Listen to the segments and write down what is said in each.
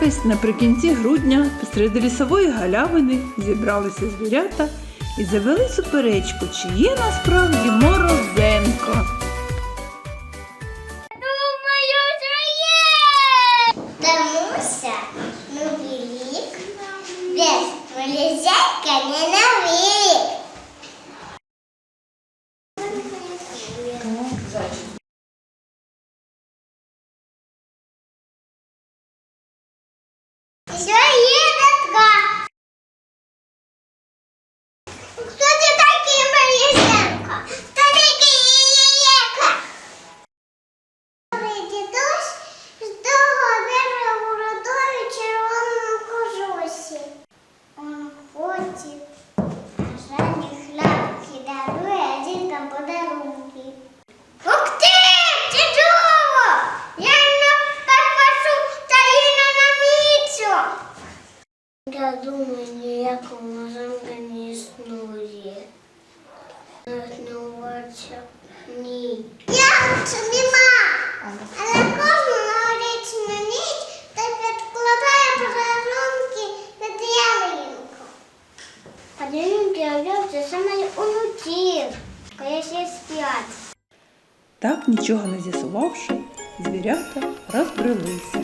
Якось наприкінці грудня посеред лісової галявини зібралися звірята і завели суперечку, чи є насправді морозенко. Так, нічого не з'ясувавши, звірята розбрелися.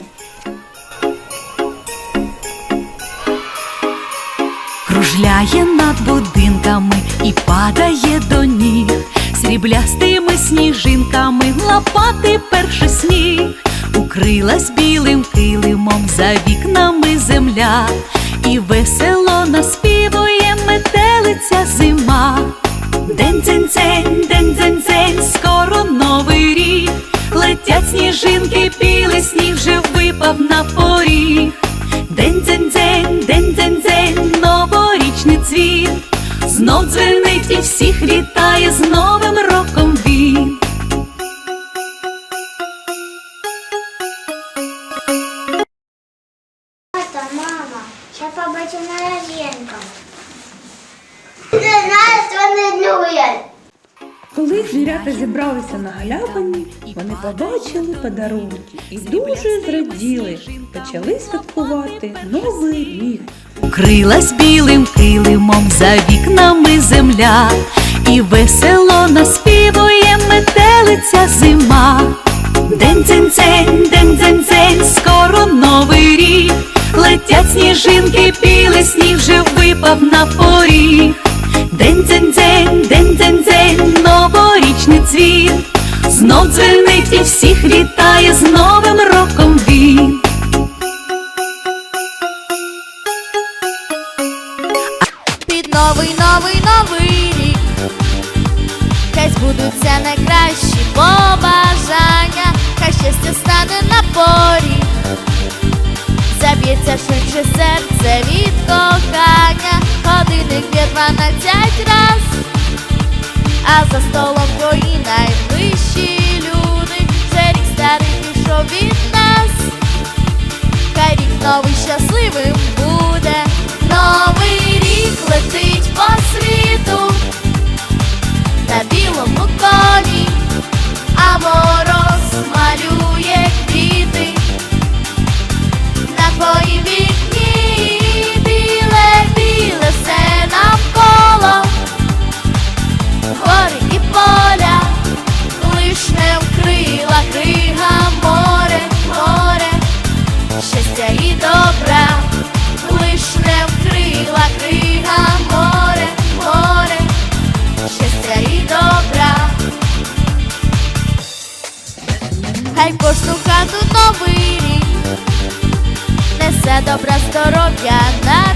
Кружляє над будинками і падає до ніг, сріблястими сніжинками лопати перший сніг, укрилась білим килимом за вікнами земля, і весело Знов дзвенить і всіх вітає з Новим роком він. Тата, мама, я побачив на. Ти знаєш, вони люблять. Коли звірята зібралися на галявині, вони побачили подарунки і дуже зраділи. Почали святкувати новий рік. Укрилась білим килимом за вікнами земля, і весело наспівує метелиця зима. День дзень дзень, день дзень дзень, скоро новий рік. Летять сніжинки, білий сніг вже випав на поріг. Знов дзвенить і всіх вітає з Новим роком він. під новий, новий, новий рік. Хай збудуться найкращі побажання, хай щастя стане на порі. Заб'ється швидше серце від кохання, годинник б'є дванадцять раз, а за столом твої від нас. Хай новий щасливим буде. Добра здоров'я, наче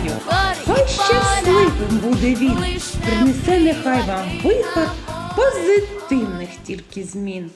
краю. Хай щасливим буде він. Принесе нехай вам виход позитивних тільки змін.